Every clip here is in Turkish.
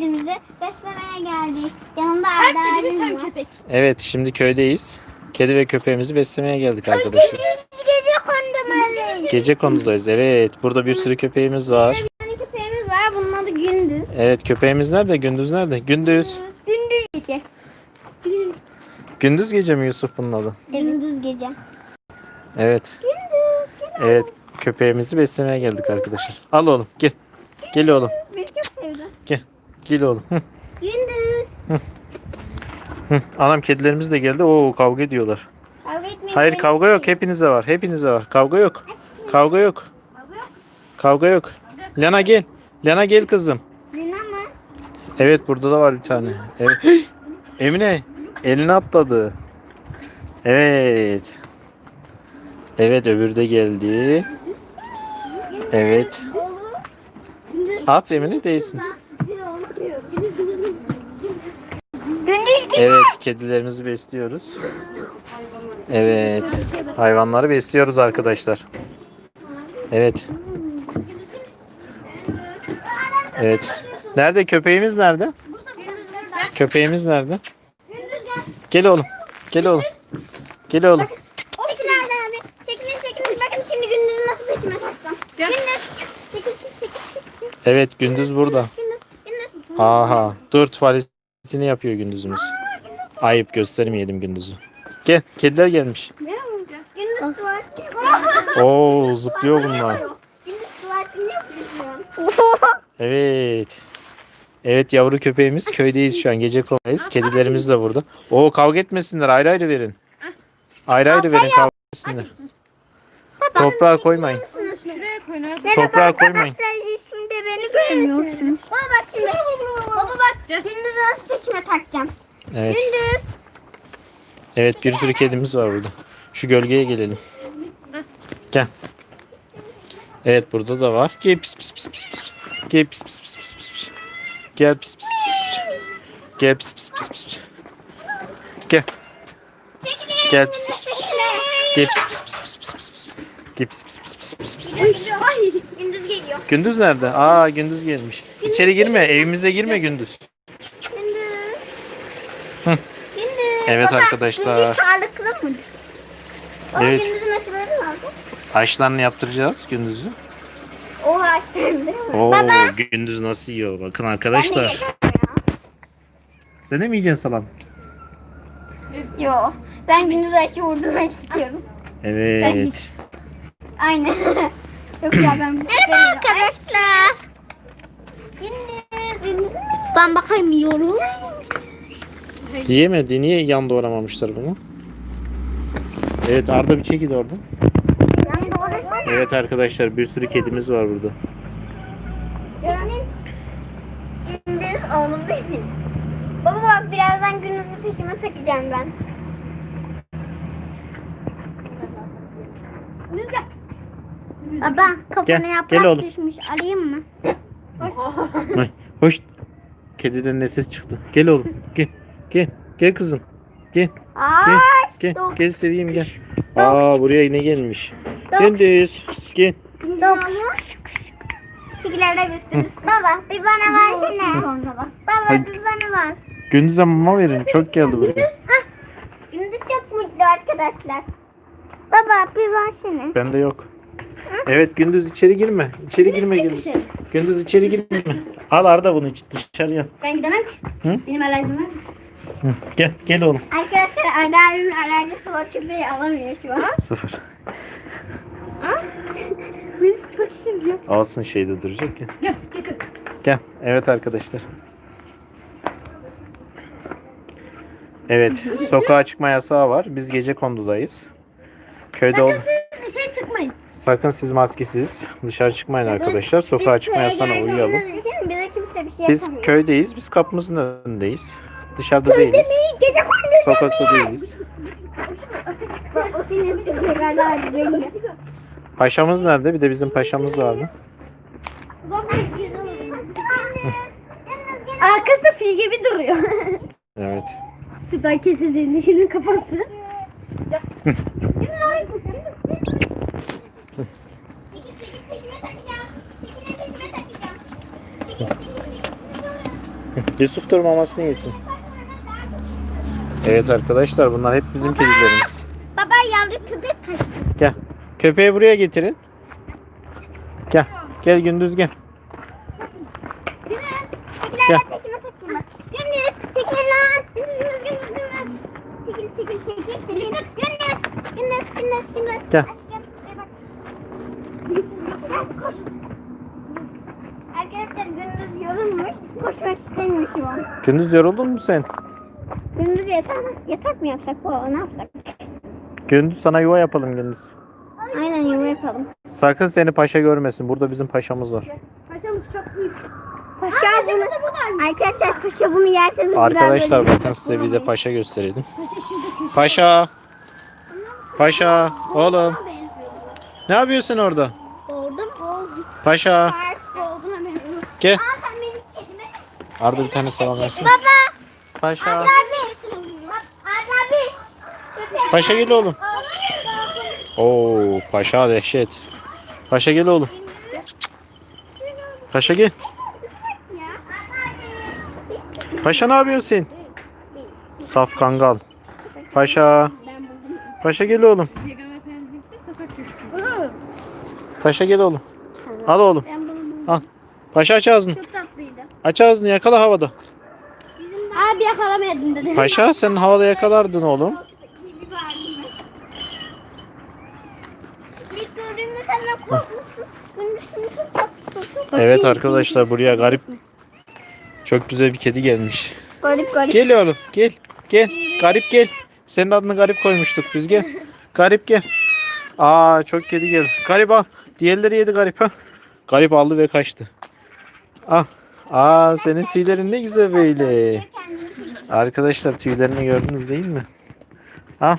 kedimizi beslemeye geldik. Yanında Her Arda kedimiz abim hem var. köpek. Evet şimdi köydeyiz. Kedi ve köpeğimizi beslemeye geldik arkadaşlar. gece kondumalıyız. Gece konudayız. Evet burada bir sürü köpeğimiz var. Bir tane köpeğimiz var. Bunun adı Gündüz. Evet köpeğimiz nerede? Gündüz nerede? Gündüz. Gündüz gece. Gündüz gece mi Yusuf bunun adı? Gündüz gece. Evet. Gündüz. gel. Evet köpeğimizi beslemeye geldik arkadaşlar. Al oğlum gel. Gel oğlum. Gel. Oğlum. Gündüz. Anam kedilerimiz de geldi. Oo kavga ediyorlar. Kavga etmeyin. Hayır kavga yok. Hepinize var. Hepinize var. Kavga yok. Kavga yok. Kavga yok. Lana gel. Lana gel kızım. Lina mı? Evet burada da var bir tane. Evet. Emine eline atladı. Evet. Evet öbürü de geldi. Evet. At Emine değsin. Gündüz gece. Evet kedilerimizi besliyoruz. Evet. Hayvanları besliyoruz arkadaşlar. Evet. Evet. Nerede köpeğimiz nerede? Köpeğimiz nerede? Gel oğlum. Gel oğlum. Gel oğlum. Çekil Arda abi. Çekilin çekilin. Bakın şimdi Gündüz'ü nasıl peşime takacağım. Gündüz. Çekil çekil. Evet gündüz burada. Aha. Dur tuvaletini yapıyor gündüzümüz. Ayıp göstermeyelim gündüzü. Gel. Kediler gelmiş. Gündüz tuvalet. Oo zıplıyor bunlar. Gündüz tuvaletini yapıyorum. Evet. Evet yavru köpeğimiz köydeyiz şu an. Gece konudayız. Kedilerimiz de burada. Oo kavga etmesinler. Ayrı ayrı verin. Ayrı ayrı verin kavga etmesinler. Toprağa koymayın. Şuraya koyun orada. Toprağa koymayın. Arkadaşlar şimdi beni görmüyorsunuz. Baba bak şimdi. Baba bak. Gündüz'ü nasıl peşime takacağım. Evet. Gündüz. Evet bir sürü kedimiz var burada. Şu gölgeye gelelim. Gel. Evet burada da var. Gel pis pis pis pis pis. Gel pis pis pis pis pis. Gel pis pis pis pis. Gel pis pis pis pis. Gel. Gel pis pis pis. Gel pis pis pis pis pis pis. Gel pis pis pis pis pis pis. Gündüz geliyor. Gündüz nerede? Aa Gündüz gelmiş. İçeri girme, evimize girme. Gündüz. Hı. Gündüz. Evet arkadaşlar. Gündüz sağlıklı mı? Baba Evet. Gündüz'ün aşıları nerede? Aşılarını yaptıracağız Gündüz'ü. O değil mi? Oo, Baba. Gündüz nasıl yiyor? Bakın Ben de arkadaşlar. yedim Sen de mi yiyeceksin salam? ya. Yo. Ben Gündüz aşı vurdurmak istiyorum. Evet. Aynen. Yok ya ben Merhaba arkadaşlar. Gündüz. Gündüz mü? Ben bakamıyorum. Yiyemedi. Niye yan doğramamışlar bunu? Evet Arda bir çekil orada. Doğrasana. Evet arkadaşlar bir sürü kedimiz var burada. Benim Gündüz oğlum benim. Baba bak birazdan Gündüz'ü peşime takacağım ben. Gündüz gel. Baba kafana Gel, yaprak gel oğlum. düşmüş. Arayayım mı? Ay, hoş. Kediden ne ses çıktı? Gel oğlum. Gel. Gel. Gel kızım. Gel. Ay. Gel. Gel seveyim gel. Aa buraya yine gelmiş. Gündüz. Gel. Dok. Üstünüz. Baba bir bana versene. Sonra bak. Baba bir bana ver. Gündüz'e mama verin. Çok geldi buraya. Hah. Gündüz çok mutlu arkadaşlar. Baba bir versene. Bende yok. Evet Gündüz içeri girme. İçeri girme Gündüz. Gündüz içeri girme. Al Arda bunu dışarıya. Ben gidemem. Hı? Benim alerjim var. Hı, Gel gel oğlum. Arkadaşlar abimin alerjisi var. Köpeği alamıyor şu an. Sıfır. Beni sıfır izliyor. Alsın şeyde duracak ya. Gel gel gel. Gel. Evet arkadaşlar. Evet. Sokağa çıkma yasağı var. Biz gece kondudayız. Köyde ol. Siz dışarı çıkmayın. Sakın siz maskesiz dışarı çıkmayın arkadaşlar. Sokağa çıkma yasağına uyalım. Bize kimse bir şey Biz yapamıyor. köydeyiz. Biz kapımızın önündeyiz. Dışarıda değiliz. Demeyi gece kondu Sokakta değiliz. Paşamız nerede? Bir de bizim paşamız vardı. Arkası fil gibi duruyor. Evet. Sudan kesildiğini şunun kafası. Yusuf dur mamasını yesin. Evet arkadaşlar bunlar hep bizim kedilerimiz. Baba yavru köpek kaçtı. Gel. Köpeği buraya getirin. Gel. Gel Gündüz gel. Gündüz. Gel. Gündüz çekil lan. Gündüz gündüz gündüz. Çekil çekil çekil. Gündüz gündüz. Gündüz gündüz gündüz. Gel. Arkadaşlar gündüz yorulmuş. Koşmak istemiyor şu an. Gündüz yoruldun mu sen? Gündüz yatak, yatak mı yapsak baba ne yapsak? Gündüz sana yuva yapalım Gündüz. Aynen yuva yapalım. Sakın seni paşa görmesin. Burada bizim paşamız var. Paşamız çok büyük. Paşa bunu, arkadaşlar paşa bunu yerse biz Arkadaşlar bakın size bir de paşa gösterelim. Paşa. Paşa. Oğlum. Ne yapıyorsun orada? Oldum. Paşa. Gel. Aa sen benim kedime. Arda bir tane selam versin. Baba. Paşa. Abi. Abi. Paşa gel oğlum. Oo paşa dehşet. Paşa gel oğlum. Paşa gel. Paşa ne yapıyorsun sen? Saf kangal. Paşa. Paşa gel oğlum. Paşa gel oğlum. Al oğlum. Al. Paşa aç ağzını. Aç ağzını yakala havada. Abi yakalamayadın dedi. Paşa sen havada yakalardın oğlum. Senden korkmuştum. Evet arkadaşlar buraya garip çok güzel bir kedi gelmiş. Garip garip. Gel oğlum gel. Gel. Garip gel. Senin adını garip koymuştuk biz gel. Garip gel. Aa çok kedi geldi. Garip al. Diğerleri yedi garip ha. Garip aldı ve kaçtı. Ah. Aa senin tüylerin ne güzel böyle. Arkadaşlar tüylerini gördünüz değil mi? Al.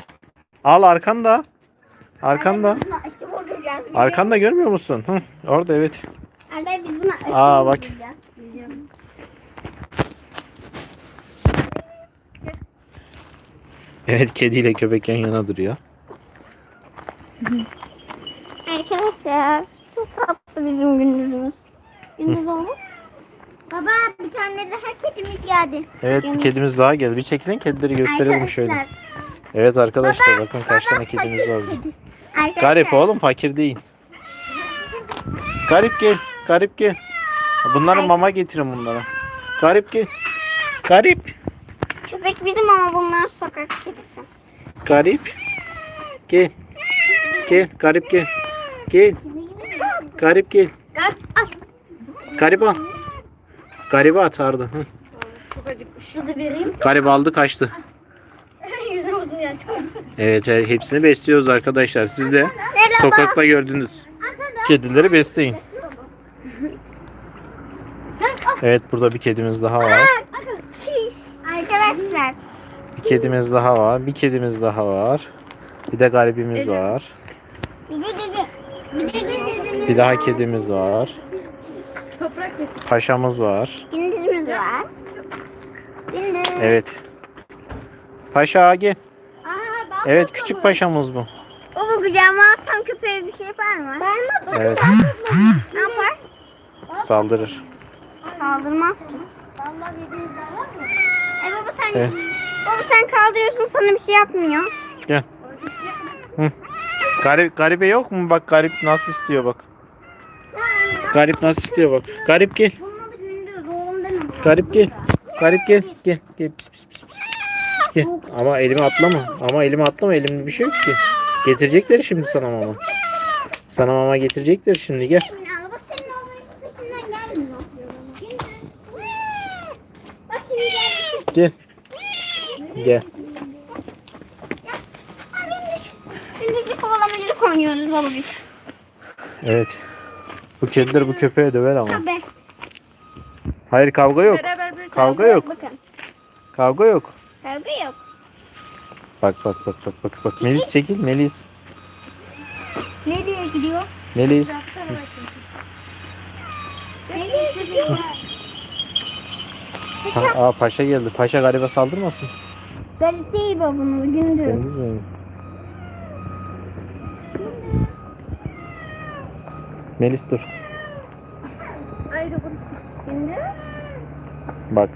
Al arkanda. Arkanda. Arkanda görmüyor musun? Hı, orada evet. Arda biz buna Aa, bak. Evet kediyle köpek yan yana duruyor. Arkadaşlar çok tatlı bizim gündüzümüz. Gündüz olmuş. Baba bir tane daha kedimiz geldi. Evet bir kedimiz daha geldi. Bir çekilin kedileri gösterelim şöyle. Arkadaşlar, Evet arkadaşlar bakın kaç tane kedimiz var. kedi. Arkadaşlar, Garip oğlum fakir değil. Garip gel. Garip gel. Bunlara mama getirin bunlara. Garip gel. Garip. Köpek bizim ama bunlar sokak kedisi. Garip. Gel. Gel. Garip gel. Gel. Garip gel. Garip al. Garip al. Garip atardı. Hı. Çok acıkmış. Şurada vereyim. Garip aldı kaçtı. Yüzüne. Evet he- hepsini besliyoruz arkadaşlar. Siz de sokakta gördünüz. Kedileri besleyin. Evet burada bir kedimiz daha var. Arkadaşlar. Bir kedimiz daha var. Bir kedimiz daha var. Bir de garibimiz Elim. var. Bir de gece. Bir de gündüzümüz Bir daha kedimiz var. Toprak. Paşamız var. Gündüzümüz var. Gündüz. Evet. Paşa bak Evet küçük paşamız bu. Baba kucağıma alsam köpeğe bir şey yapar mı? Vermez. Evet. Ne yapar? Saldırır. Kaldırmaz ki. E baba sen, Evet. baba sen kaldırıyorsun sana bir şey yapmıyor. Gel. Hı. Garip, garibe yok mu? Bak garip nasıl istiyor bak. Garip nasıl istiyor bak. Garip gel. Bunun adı gündüz oğlum deme. Garip gel. Garip gel. Gel. Gel. Pis, pis, pis, pis. Gel. Ama elimi atlama. Ama elimi atlama. Elimde bir şey yok ki. Getirecekler şimdi sana mama. Sana mama getirecekler şimdi gel. Gel. Gel. Ha, Gündüz. Gündüzlük kovalamacılık oynuyoruz baba biz. Evet. Bu kediler bu köpeğe döver ama. Tabii. Hayır kavga yok. Kavga yok. Bakın. Kavga yok. Kavga yok. Bak bak bak bak bak bak. Melis çekil Melis. Nereye gidiyor? Melis. Nereye gidiyor? Ha, aa, paşa geldi. Paşa garibe saldırmasın. Garip değil baba bunu gündüz. Gündüz mü? Melis dur. Ayrı. Bak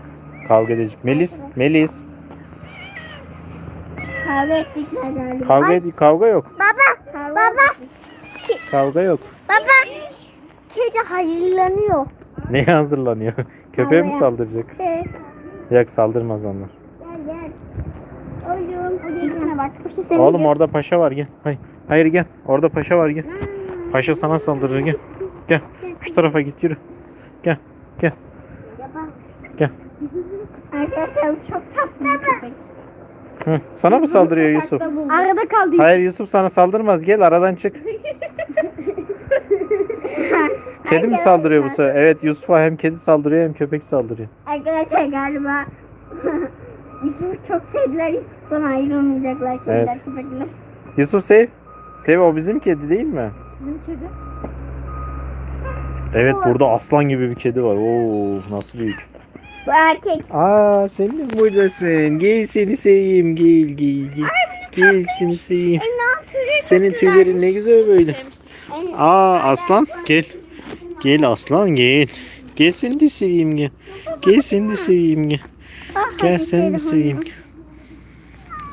Kavga edecek. Melis, Melis. Kavga ettikler galiba. Kavga ed- kavga yok. Baba, baba, Kavga yok. baba. Kedi hayırlanıyor. Neye hazırlanıyor? Köpeğe mi saldıracak? Ee, Yok saldırmaz onlar. Gel gel. Oğlum, o gelene bak. Bir şey Oğlum söyleyeyim. orada paşa var gel. Hayır, hayır gel. Orada paşa var gel. Paşa sana saldırır gel. Gel. Şu tarafa git yürü. Gel. Gel. Gel. Arkadaşlar çok tatlı bir köpek. Hı. Sana mı saldırıyor Yusuf? Arada kaldı. Hayır Yusuf sana saldırmaz. Gel aradan çık. Kedi mi saldırıyor bu sefer? Evet Yusuf'a hem kedi saldırıyor hem köpek saldırıyor. Arkadaşlar galiba Yusuf'u çok sevdiler. Yusuf'tan ayrılmayacaklar kediler Evet. köpekler. Yusuf sev. Sev o bizim kedi değil mi? Bizim kedi. Evet burada aslan gibi bir kedi var. Oo nasıl büyük. Bu erkek. Aa sen de buradasın. Gel seni seveyim. Gel gel gel. Gel seni seveyim. Tüyleri Senin tüylerin ne güzel böyle. Aa aslan gel. Gel aslan gel. Gel seni de seveyim gel. Gel seni de seveyim gel. Gel seni de seveyim.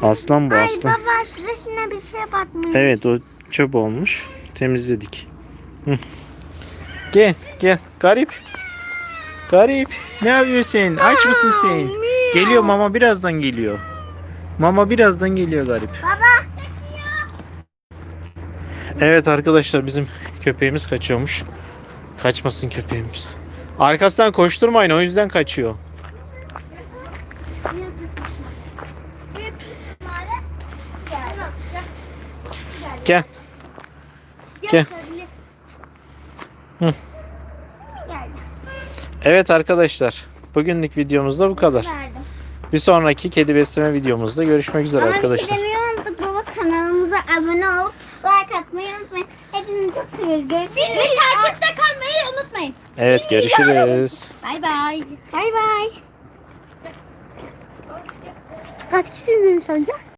Aslan bu Ay aslan. baba şurasına bir şey batmış. Evet o çöp olmuş. Temizledik. Hı. Gel gel. Garip. Garip. Ne yapıyorsun? Aç mısın sen? Geliyor mama birazdan geliyor. Mama birazdan geliyor garip. Baba. Evet arkadaşlar bizim köpeğimiz kaçıyormuş. Kaçmasın köpeğimiz. Arkasından koşturmayın o yüzden kaçıyor. Gel. Gel. Hı. Evet arkadaşlar. Bugünlük videomuz da bu kadar. Verdim. Bir sonraki kedi besleme videomuzda görüşmek üzere Ama bir arkadaşlar. şey demeyi unuttuk baba kanalımıza abone olup like atmayı unutmayın. Hepinizi çok seviyoruz. Görüşürüz. Ve takipte kalmayı unutmayın. Evet görüşürüz. Bay bay. Bay bay. Kaç kişi izlemiş amca?